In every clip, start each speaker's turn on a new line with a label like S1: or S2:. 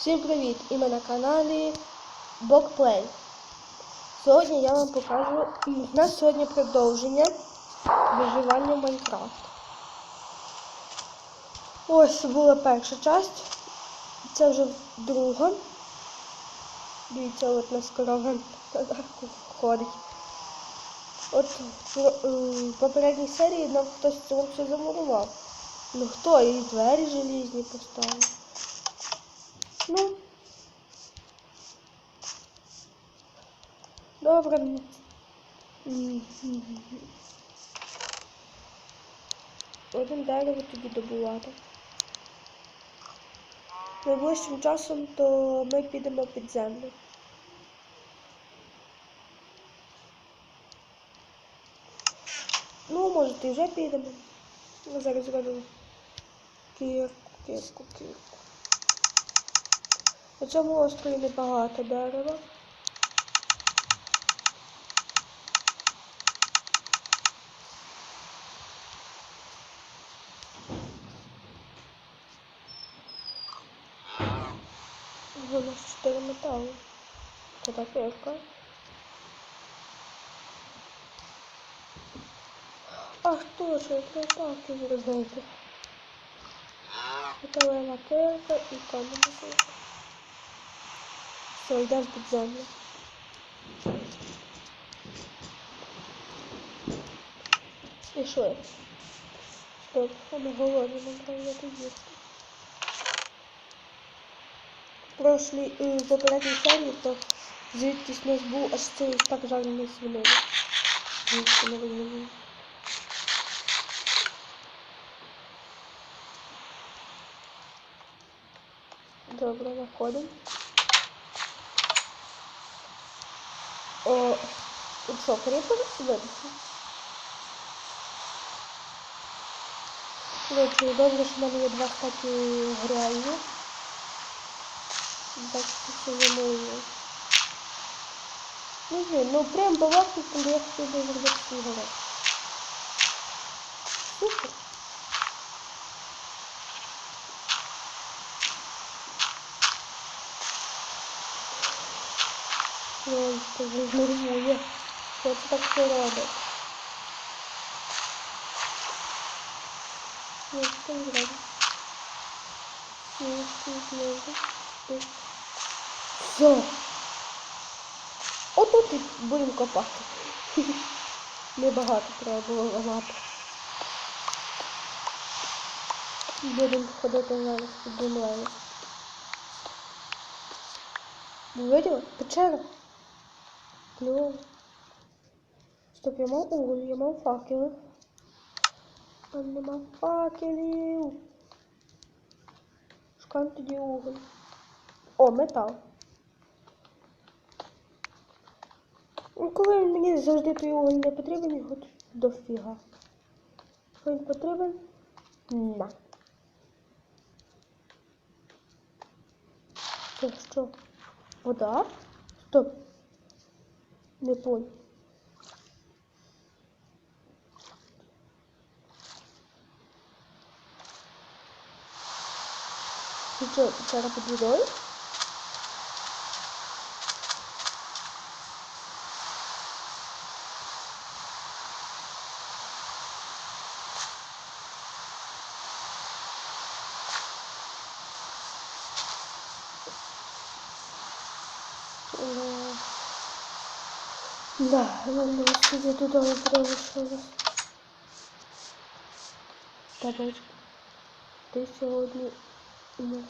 S1: Всім привіт! І ми на каналі Бокплей. Сьогодні я вам покажу. У нас сьогодні продовження виживання Майнкрафт. Ось була перша часть. Це вже друга. Дивіться, от нас корова ходить. От в попередній серії нам хтось це все замурував. Ну хто? І двері желізні поставив. Ну. Добре. Один дерево тоді добувати. Найближчим часом то ми підемо під землю. Ну, може, і вже підемо. Ми зараз зробимо кірку, кірку, кірку. На цьому острові небагато дерева. Воно ж чотири метали. Це так кірка. Ах, точно, це так, ви знаєте. Металева кирка і кам'яна кирка. Все, йдемо під землю. Пішли. Стоп, ми голодні, нам треба їсти. Прошлій, е, в попередній серії, то звідкись нас був аж цей так жарений свинини. Розумію. Добре, находимо. О, тут що, кріпер вибухнув? Короче, добре, що в мене є два стаки грязі. Так, що замовлю. Ну, блін, ну прям балакаю, коли я хотів би зробити свій город. Супер. Ой, це. Що це так все робить? Ні, це не робить. Ні, це не робить. Все. Отут і будемо копати. Небагато треба було ламати. Будемо ходити зараз під землею. Ви виділи? Печера. Кльово. Стоп, я мав уголь, я мав факели. А нема факелів. Шукаємо тоді уголь. О, метал. Ну, коли мені завжди той уголь не потрібен, його тут дофіга. Що він потрібен? На. Це що? Вода? Стоп. Не понял. Ты что, вчера под водою? Да, ладно, сидя туда вибрали Табачка. Ти сьогодні умер.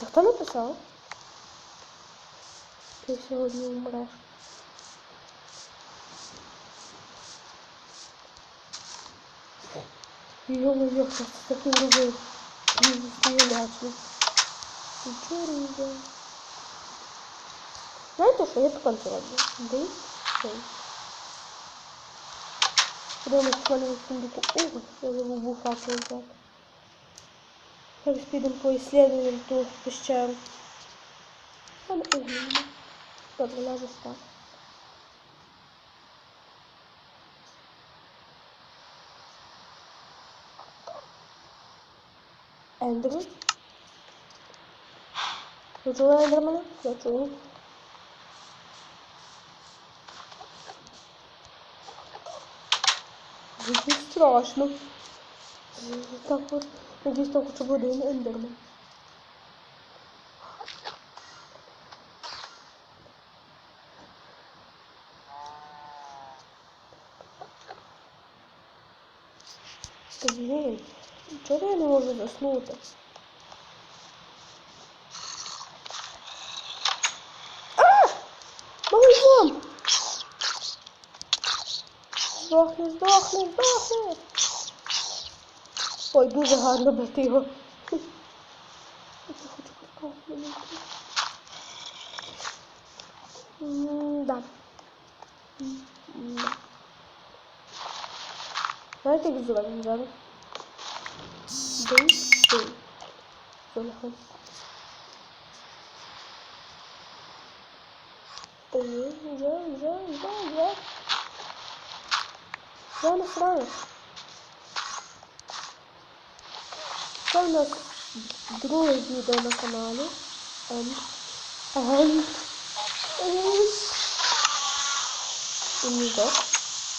S1: Це хто написав? Ти сьогодні умреш. Йо-моє, хто це такий робив? Стрілячний. Нічого робив. Знаєте що, я таке зроблю. Десь, десь. В мене в сундуку уголь, я забув буфати взяти. Зараз підемо по исследованию ту пещеру. Уголь нема. Добре, ляже спати. Ендрю. Ви чули Ендермена? Я чую. Дуже страшно. Так от, надіюсь, так хоча б один ендермен. Блін, чого я не можу заснути? Здохни, здохни, здохни! Ой, дуже гарно бити його. Я хочу прикол. Да. М-да. Знаєте, як зробимо зараз? Дий, дий. Золоко. Ой, вже, вже, вже, вже. Я не знаю. Це у нас друге відео на каналі. Ем, ем. І здох.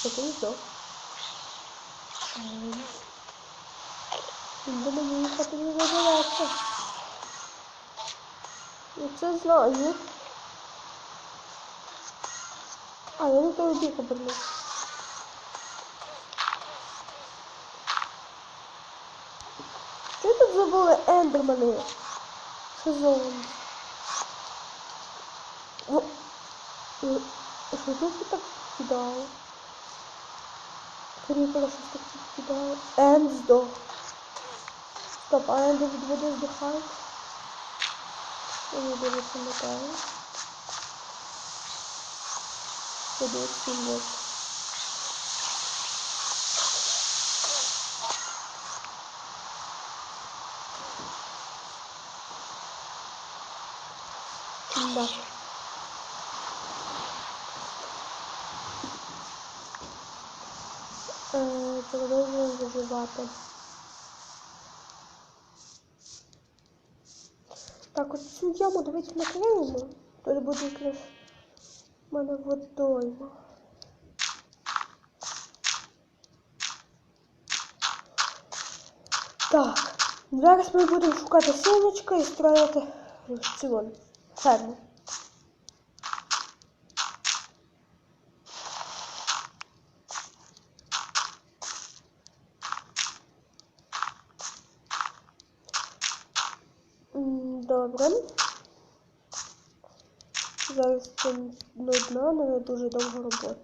S1: Це здох. Ем. Він до мені їхати не вибиратися. Я це знаю. А, я не той бік обернувся. Що тут забули ендермани? Сезон. О, е, Що тут так кидало? Кріпера щось так кидало. Енд здох. Стоп, а енди від води здихають? Я не дуже пам'ятаю. Всім вот. Е, Продовжуємо виживати. Так, от цю яму давайте накриємо. Тут буде якраз в мене водойма. Так, зараз ми будемо шукати сонечко і строїти цю ферму. М, Добре. Зараз це але дуже довга робота.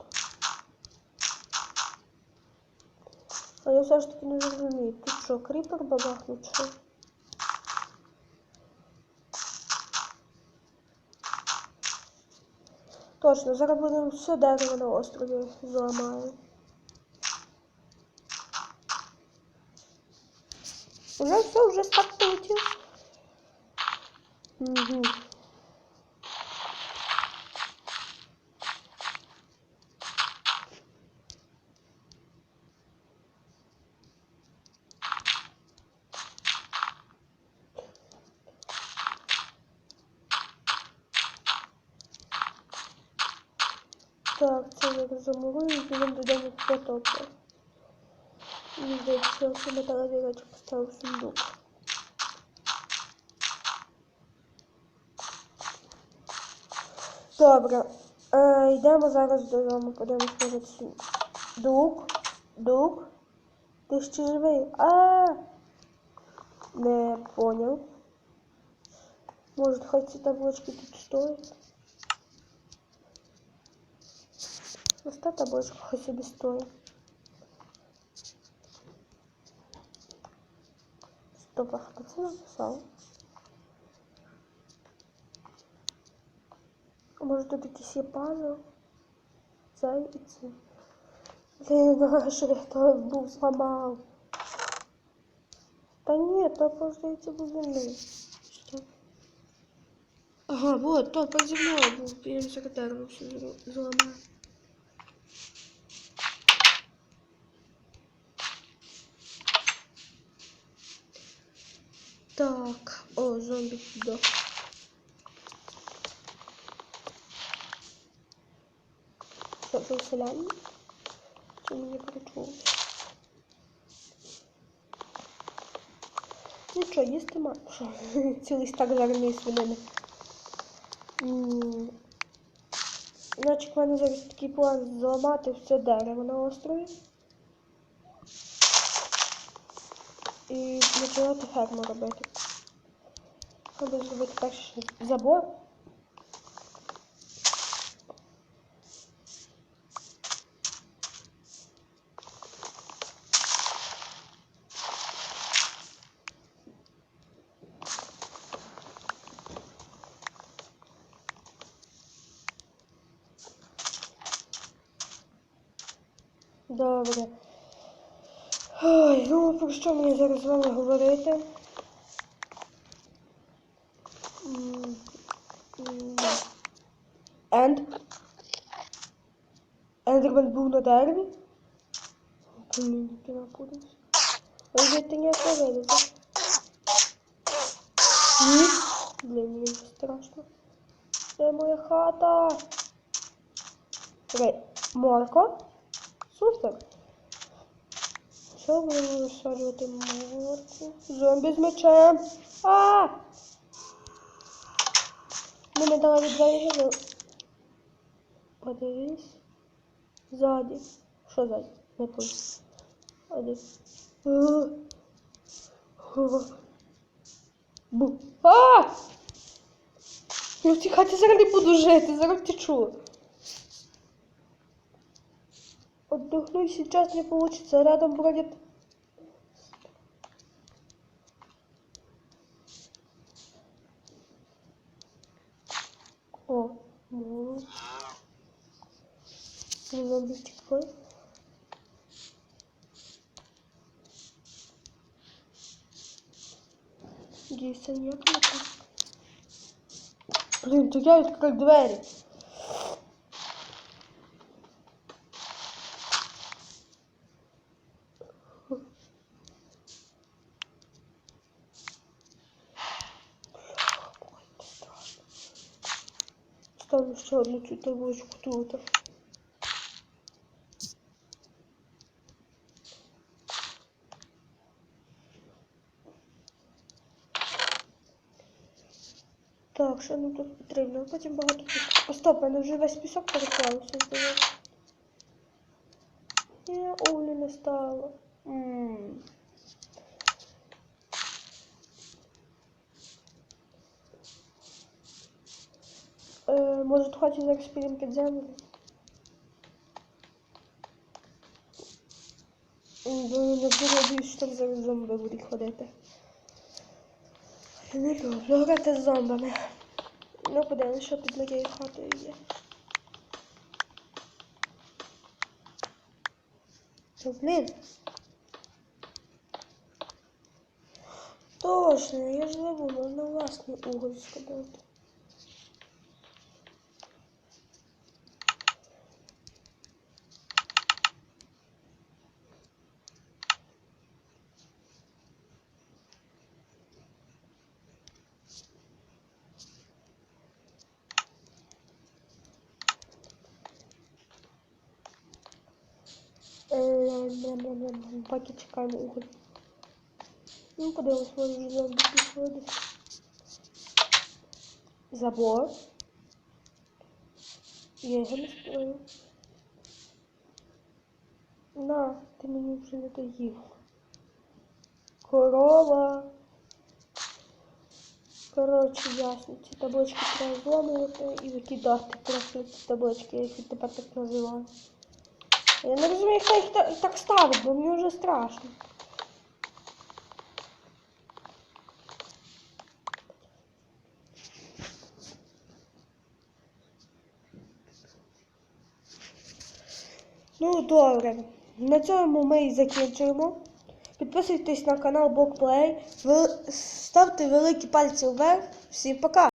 S1: А я все ж таки не розумію, тут що, кріпер бабахнув чи? Точно, зараз будемо все дерево на острові зламаємо. Уже все, так полетів. Угу. Так, це я замурую і будемо додому потопу. Мені здається, що речі поставив сундук. Добре. Е, йдемо зараз додому, подивимось, може. Дук. Дук. Ти ще живий? А. Не понял. Может, хоть ці таблички тут стоять? Ось та табличка хай собі стоїть. Стоп, а хто це написав? А може тут якийсь є пазл? Цей і цей. Блін, наш я то був зламав. Та ні, то поздається був земний. Що? Ага, вот, то под землей був. Я секретарем все зламав. Так, о, зомби туди. Що це селян? Чи мені перечулося? Нічого, ну їсти маю. Що? Цілий стак жареної свинини. Значить, в мене зараз такий план зламати все дерево на острові. І починати ферму робити. Треба зробити перший забор. Добре. Ой, ну про що мені зараз з вами говорити? Енд. Ендермен був на дереві. Блін, ти напудився. Ой, ти не. Ні. Блін, мені страшно. Це моя хата. Окей, морко. Супер. Будемо висаджувати морку? Зомбі з мечем. А! Мене дали двері живо. Подивись. Ззаді. Що ззаді? Не понял. Один. Бу. А! Я в цій хаті зараз не буду жити, зараз течу. Отдохну сейчас не получится. Рядом бродит. О, ну. Зомбичек твой. Дійсно, як не так. Блін, то я відкрив двері. Ставлю ще одну цю табличку тут. Так, що нам тут потрібно? Потім багато піску. Стоп, мене вже весь пісок переклався, здається. Ні, Олі не стало. М. Е, може, хочеш зараз підемо під землю? Не було що зомби будуть ходити. Не люблю грати з зомбами. Ну, подивимось, що під моєю хатою є. Та, блін. Точно, я ж забув, можна власний уголь складати. Поки чекаємо уголь. Ну, подивимось, може зомбі підходить. Забор. Я його не строю. На, ти мені вже не доїв. Корова. Коротше, ясно, ці таблички треба зламувати і просто ці таблички, я їх тепер так називаю. Я не розумію, хто їх так ставить, бо мені вже страшно. Ну, добре. На цьому ми і закінчуємо. Підписуйтесь на канал Бокплей, ставте великі пальці вверх. Всім пока!